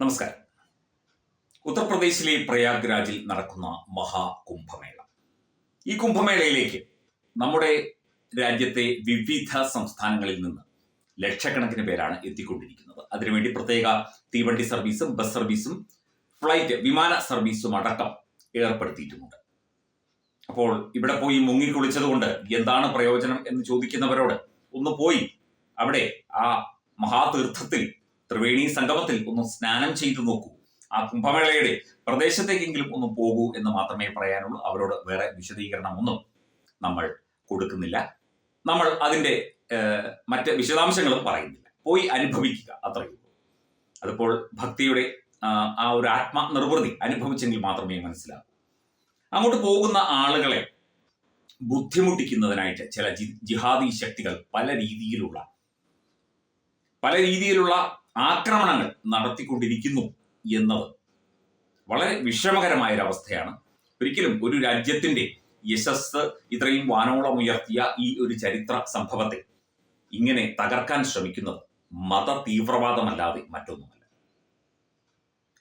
നമസ്കാരം. ഉത്തർപ്രദേശിലെ പ്രയാഗ്രാജിൽ നടക്കുന്ന മഹാകുംഭമേള. ഈ കുംഭമേളയിലേക്ക് നമ്മുടെ രാജ്യത്തെ വിവിധ സംസ്ഥാനങ്ങളിൽ നിന്ന് ലക്ഷക്കണക്കിന് പേരാണ് എത്തിക്കൊണ്ടിരിക്കുന്നത്. അതിനുവേണ്ടി പ്രത്യേക തീവണ്ടി സർവീസും ബസ് സർവീസും ഫ്ലൈറ്റ് വിമാന സർവീസും അടക്കം ഏർപ്പെടുത്തിയിട്ടുമുണ്ട്. അപ്പോൾ ഇവിടെ പോയി മുങ്ങിക്കുളിച്ചത് കൊണ്ട് എന്താണ് പ്രയോജനം എന്ന് ചോദിക്കുന്നവരോട് ഒന്ന് പോയി അവിടെ ആ മഹാതീർത്ഥത്തിൽ ത്രിവേണി സംഗമത്തിൽ ഒന്ന് സ്നാനം ചെയ്തു നോക്കൂ. ആ കുംഭമേളയുടെ പ്രദേശത്തേക്കെങ്കിലും ഒന്ന് പോകൂ എന്ന് മാത്രമേ പറയാനുള്ളൂ. അവരോട് വേറെ വിശദീകരണം ഒന്നും നമ്മൾ കൊടുക്കുന്നില്ല. നമ്മൾ അതിന്റെ മറ്റ് വിശദാംശങ്ങളും പറയുന്നില്ല. പോയി അനുഭവിക്കുക അത്രയേ ഉള്ളൂ. അതിപ്പോൾ ഭക്തിയുടെ ആ, ഒരു ആത്മനിർവൃതി അനുഭവിച്ചെങ്കിൽ മാത്രമേ മനസ്സിലാകൂ അങ്ങോട്ട് പോകുന്ന ആളുകളെ ബുദ്ധിമുട്ടിക്കുന്നതിനായിട്ട് ചില ജിഹാദി ശക്തികൾ പല രീതിയിലുള്ള പല രീതിയിലുള്ള ആക്രമണങ്ങൾ നടത്തിക്കൊണ്ടിരിക്കുന്നു എന്നത് വളരെ വിഷമകരമായ ഒരു അവസ്ഥയാണ് ഒരിക്കലും ഒരു രാജ്യത്തിന്റെ യശസ് ഇത്രയും വാനോളം ഉയർത്തിയ ഈ ഒരു ചരിത്ര സംഭവത്തെ ഇങ്ങനെ തകർക്കാൻ ശ്രമിക്കുന്നത് മത തീവ്രവാദമല്ലാതെ മറ്റൊന്നുമല്ല.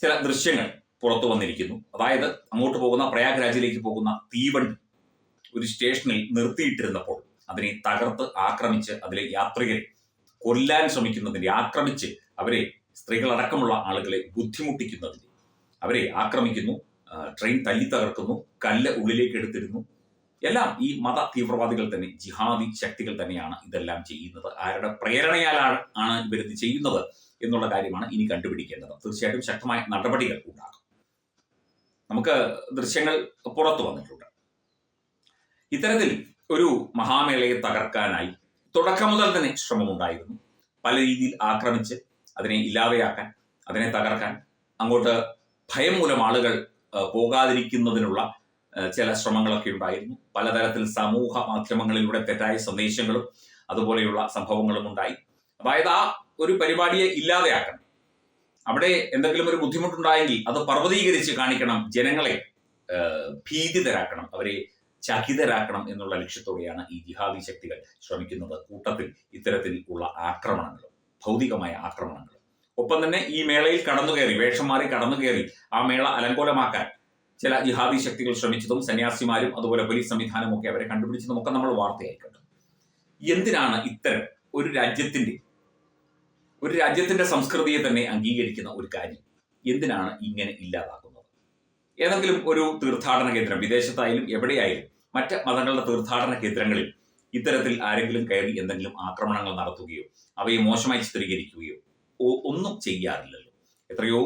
ചില ദൃശ്യങ്ങൾ പുറത്തു വന്നിരിക്കുന്നു. അതായത് അങ്ങോട്ട് പോകുന്ന പ്രയാഗ്രാജിലേക്ക് പോകുന്ന തീവണ്ടി ഒരു സ്റ്റേഷനിൽ നിർത്തിയിട്ടിരുന്നപ്പോൾ അതിനെ തകർത്ത് ആക്രമിച്ച് അതിലെ യാത്രികരെ കൊല്ലാൻ ശ്രമിക്കുന്നതിന്റെ ആക്രമിച്ച് അവരെ സ്ത്രീകളടക്കമുള്ള ആളുകളെ ബുദ്ധിമുട്ടിക്കുന്നതിന്. അവരെ ആക്രമിക്കുന്നു ട്രെയിൻ തല്ലി തകർക്കുന്നു കല്ല് ഉള്ളിലേക്ക് എടുത്തിരുന്നു എല്ലാം ഈ മത തീവ്രവാദികൾ തന്നെ ജിഹാദി ശക്തികൾ തന്നെയാണ് ഇതെല്ലാം ചെയ്യുന്നത്. ആരുടെ പ്രേരണയാലാണ് ആണ് ഇവരിത് ചെയ്യുന്നത് എന്നുള്ള കാര്യമാണ് ഇനി കണ്ടുപിടിക്കേണ്ടത്. തീർച്ചയായിട്ടും ശക്തമായ നടപടികൾ ഉണ്ടാകും. നമുക്ക് ദൃശ്യങ്ങൾ പുറത്തു വന്നിട്ടുണ്ട്. ഇത്തരത്തിൽ ഒരു മഹാമേളയെ തകർക്കാനായി തുടക്കം മുതൽ തന്നെ ശ്രമമുണ്ടായിരുന്നു. പല രീതിയിൽ ആക്രമിച്ച് അതിനെ ഇല്ലാതെയാക്കാൻ അതിനെ തകർക്കാൻ അങ്ങോട്ട് ഭയം മൂലം ആളുകൾ പോകാതിരിക്കുന്നതിനുള്ള ചില ശ്രമങ്ങളൊക്കെ ഉണ്ടായിരുന്നു. പലതരത്തിൽ സമൂഹ മാധ്യമങ്ങളിലൂടെ തെറ്റായ സന്ദേശങ്ങളും അതുപോലെയുള്ള സംഭവങ്ങളും ഉണ്ടായി. അതായത് ആ ഒരു പരിപാടിയെ ഇല്ലാതെയാക്കണം. അവിടെ എന്തെങ്കിലും ഒരു ബുദ്ധിമുട്ടുണ്ടായെങ്കിൽ അത് പർവതീകരിച്ച് കാണിക്കണം ജനങ്ങളെ ഭീതിതരാക്കണം അവരെ ചകിതരാക്കണം എന്നുള്ള ലക്ഷ്യത്തോടെയാണ് ഈ ജിഹാദി ശക്തികൾ ശ്രമിക്കുന്നത്. കൂട്ടത്തിൽ ഇത്തരത്തിൽ ഉള്ള ആക്രമണങ്ങൾ ഭൗതികമായ ആക്രമണങ്ങൾ ഒപ്പം തന്നെ ഈ മേളയിൽ കടന്നു കയറി വേഷം മാറി കടന്നു കയറി ആ മേള അലങ്കോലമാക്കാൻ ചില ജിഹാദി ശക്തികൾ ശ്രമിച്ചതും സന്യാസിമാരും അതുപോലെ പോലീസ് സംവിധാനവും ഒക്കെ അവരെ കണ്ടുപിടിച്ചതും ഒക്കെ നമ്മൾ വാർത്തയായി എന്തിനാണ് ഇത്തരം ഒരു രാജ്യത്തിന്റെ ഒരു രാജ്യത്തിന്റെ സംസ്കൃതിയെ തന്നെ അംഗീകരിക്കുന്ന ഒരു കാര്യം? എന്തിനാണ് ഇങ്ങനെ ഇല്ലാതാക്കുന്നത്? ഏതെങ്കിലും ഒരു തീർത്ഥാടന കേന്ദ്രം വിദേശത്തായാലും എവിടെയായാലും മറ്റ് മതങ്ങളുടെ തീർത്ഥാടന കേന്ദ്രങ്ങളിൽ ഇത്തരത്തിൽ ആരെങ്കിലും കയറി എന്തെങ്കിലും ആക്രമണങ്ങൾ നടത്തുകയോ അവയെ മോശമായി ചിത്രീകരിക്കുകയോ ഒന്നും ചെയ്യാറില്ലല്ലോ. എത്രയോ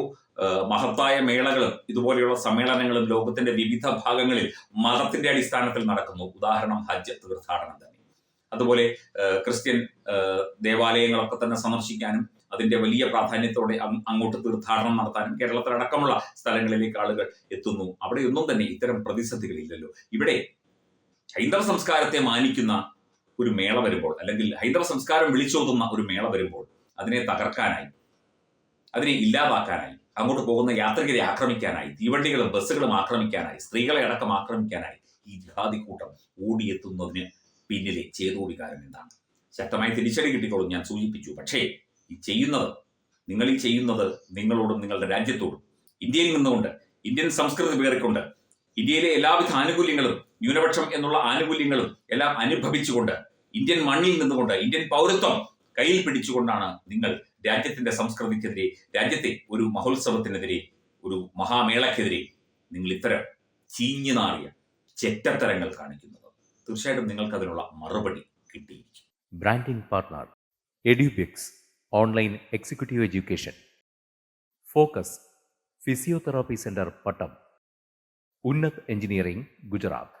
മഹത്തായ മേളകളും ഇതുപോലെയുള്ള സമ്മേളനങ്ങളും ലോകത്തിന്റെ വിവിധ ഭാഗങ്ങളിൽ മതത്തിന്റെ അടിസ്ഥാനത്തിൽ നടക്കുന്നു. ഉദാഹരണം ഹജ്ജ് തീർത്ഥാടനം തന്നെ. അതുപോലെ ക്രിസ്ത്യൻ ദേവാലയങ്ങളൊക്കെ തന്നെ സന്ദർശിക്കാനും അതിന്റെ വലിയ പ്രാധാന്യത്തോടെ അങ്ങോട്ട് തീർത്ഥാടനം നടത്താനും കേരളത്തിലടക്കമുള്ള സ്ഥലങ്ങളിലേക്ക് ആളുകൾ എത്തുന്നു. അവിടെയൊന്നും തന്നെ ഇത്തരം പ്രതിസന്ധികളില്ലല്ലോ. ഇവിടെ ഹൈന്ദവ സംസ്കാരത്തെ മാനിക്കുന്ന ഒരു മേള വരുമ്പോൾ അല്ലെങ്കിൽ ഹൈന്ദവ സംസ്കാരം വിളിച്ചോതുന്ന ഒരു മേള വരുമ്പോൾ അതിനെ തകർക്കാനായി അതിനെ ഇല്ലാതാക്കാനായി അങ്ങോട്ട് പോകുന്ന യാത്രികരെ ആക്രമിക്കാനായി തീവണ്ടികളും ബസ്സുകളും ആക്രമിക്കാനായി സ്ത്രീകളെ അടക്കം ആക്രമിക്കാനായി ഈ ജിഹാദി കൂട്ടം ഓടിയെത്തുന്നതിന് പിന്നിലെ ചേതോടികാരം എന്താണ്? ശക്തമായി തിരിച്ചടി കിട്ടിക്കോളും ഞാൻ സൂചിപ്പിച്ചു. പക്ഷേ ഈ ചെയ്യുന്നത് നിങ്ങൾ ഈ ചെയ്യുന്നത് നിങ്ങളോടും നിങ്ങളുടെ രാജ്യത്തോടും. ഇന്ത്യയിൽ നിന്നുകൊണ്ട് ഇന്ത്യൻ സംസ്കൃതി പേറിക്കൊണ്ട് ഇന്ത്യയിലെ എല്ലാവിധ ആനുകൂല്യങ്ങളും ന്യൂനപക്ഷം എന്നുള്ള ആനുകൂല്യങ്ങളും എല്ലാം അനുഭവിച്ചുകൊണ്ട് ഇന്ത്യൻ മണ്ണിൽ നിന്നുകൊണ്ട് ഇന്ത്യൻ പൗരത്വം കയ്യിൽ പിടിച്ചുകൊണ്ടാണ് നിങ്ങൾ രാജ്യത്തിന്റെ സംസ്കൃതിക്കെതിരെ രാജ്യത്തെ ഒരു മഹോത്സവത്തിനെതിരെ ഒരു മഹാമേളക്കെതിരെ നിങ്ങൾ ഇത്തരം ചീഞ്ഞു നാറിയ ചെറ്റത്തരങ്ങൾ കാണിക്കുന്നത്. തീർച്ചയായിട്ടും നിങ്ങൾക്ക് അതിനുള്ള മറുപടി കിട്ടിയിരിക്കും. Branding partner Edubix online executive education focus physiotherapy centre Pattom Unnath engineering Gujarat